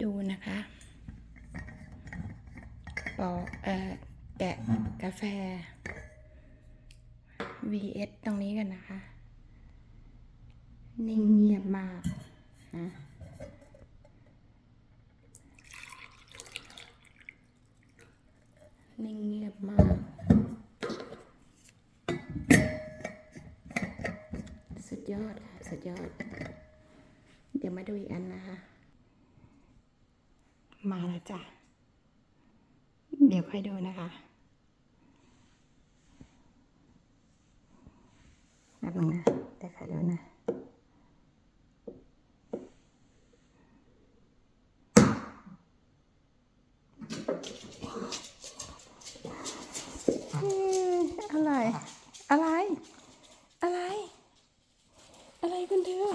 ดูนะคะปอกเอ่อแกะกาแฟ vs ตรงนี้กันนะคะ นิ่งเงียบมากนะนิ่งเงียบมาก สุดยอดค่ะ สุดยอด เดี๋ยวมาดูอีกอันนะคะ มาแล้วจ้ะ เดี๋ยวค่อยดูนะคะแป๊บนึงนะเดี๋ยวค่อยดูนะอะไร อะไร อะไร อะไรคุณเธอ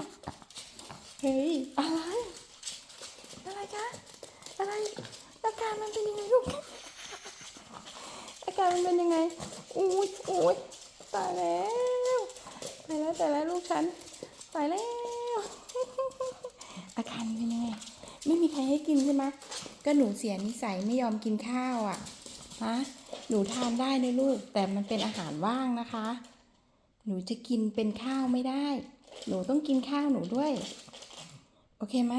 เฮ้ย อะไร อะไรคะ อะไร อาการมัน เป็นยังไงลูกอาการมันเป็นยังไงอุ้ยอุ้ยตายแล้วตายแล้วตายแล้วลูกฉันตายแล้ว อาการเป็นยังไงไม่มีใครให้กินใช่ไหมก็หนูเสียนิสัยไม่ยอมกินข้าวอะฮะหนูทานได้นะลูก แต่มันเป็นอาหารว่างนะคะ หนูจะกินเป็นข้าวไม่ได้ หนูต้องกินข้าวหนูด้วย โอเคไหม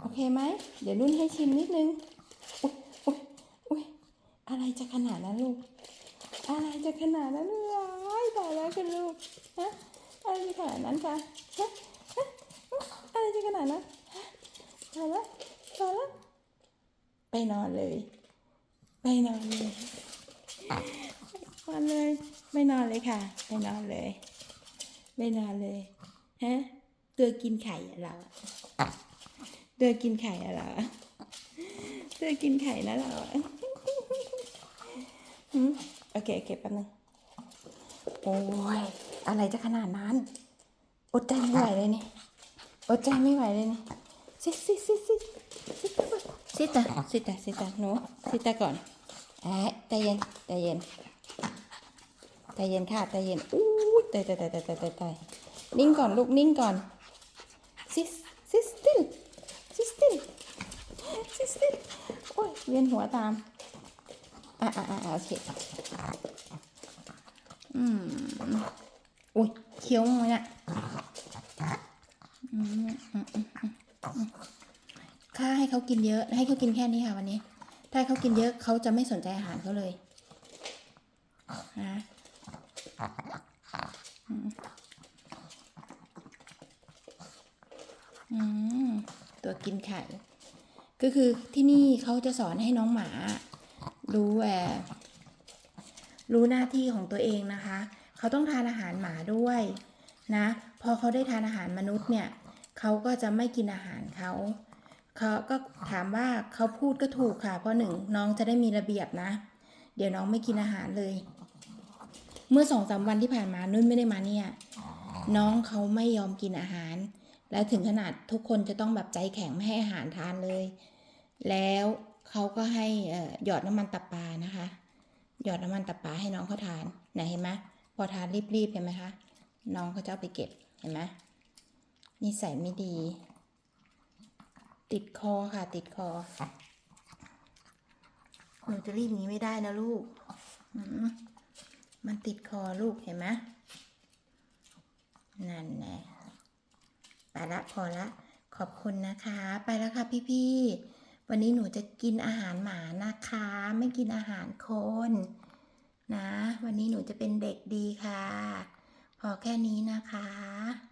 โอเคไหม เดี๋ยวนุ่นให้ชิมนิดนึง อะไรจะขนาดนั้นลูก อะไรจะขนาดนั้นว้ายตายแล้วคุณลูกฮะอะไรจะขนาดนั้นคะฮะฮะอะไรจะขนาดนั้นตายแล้วตายแล้วไปนอนเลย ไปนอนเลยนอนเลย ไม่นอนเลยค่ะไปนอนเลย ไม่นอนเลยฮะเตือกินไข่อะเราอะเตือกินไข่อะเราอะเตือกินไข่นะเรา โอเคโอเคแป๊บนึงโอ้ย อะไรจะขนาดนั้น อดใจไม่ไหวเลยนี่ อดใจไม่ไหวเลยนี่ซิซิซิซิซิตาซิตาซิตาซิตาหนูซิตาก่อนเอ้ยใจเย็นใจเย็นใจเย็นค่ะใจเย็นอู้ยตายตายตายตายตายตายตายนิ่งก่อนลูกนิ่งก่อนซิซิสติลซิสติลซิสติลโอ้ยเวียนหัวตาม อะอะอะอะโอเคอืมอุ้ยเคี้ยวมั้งเนี่ยค่าให้เขากินเยอะ ให้เขากินแค่นี้ค่ะวันนี้ ถ้าเขากินเยอะเขาจะไม่สนใจอาหารเขาเลยนะอืมอืมตัวกินไข่ ก็คือที่นี่เขาจะสอนให้น้องหมา รู้แอบรู้หน้าที่ของตัวเองนะคะ เขาต้องทานอาหารหมาด้วยนะ พอเขาได้ทานอาหารมนุษย์เนี่ย เขาก็จะไม่กินอาหารเขา เขาก็ถามว่าเขาพูดก็ถูกค่ะ เพราะหนึ่งน้องจะได้มีระเบียบนะ เดี๋ยวน้องไม่กินอาหารเลย เมื่อสองสามวันที่ผ่านมานุ่นไม่ได้มาเนี่ย น้องเขาไม่ยอมกินอาหาร และถึงขนาดทุกคนจะต้องแบบใจแข็งไม่ให้อาหารทานเลย แล้ว เขาก็ให้หยอดน้ำมันตับปลานะคะ หยอดน้ำมันตับปลาให้น้องเขาทานไหนเห็นไหมพอทานรีบๆเห็นไหมคะน้องเขาจะเอาไปเก็บเห็นไหมนิสัยไม่ดี ติดคอค่ะ ติดคอหนูจะรีบหนี้ไม่ได้นะลูก มันติดคอลูกเห็นไหมนั่นแน่ไปละพอละ ขอบคุณนะคะ ไปแล้วค่ะพี่ๆ วันนี้หนูจะกินอาหารหมานะคะ ไม่กินอาหารคนนะ วันนี้หนูจะเป็นเด็กดีค่ะ พอแค่นี้นะคะ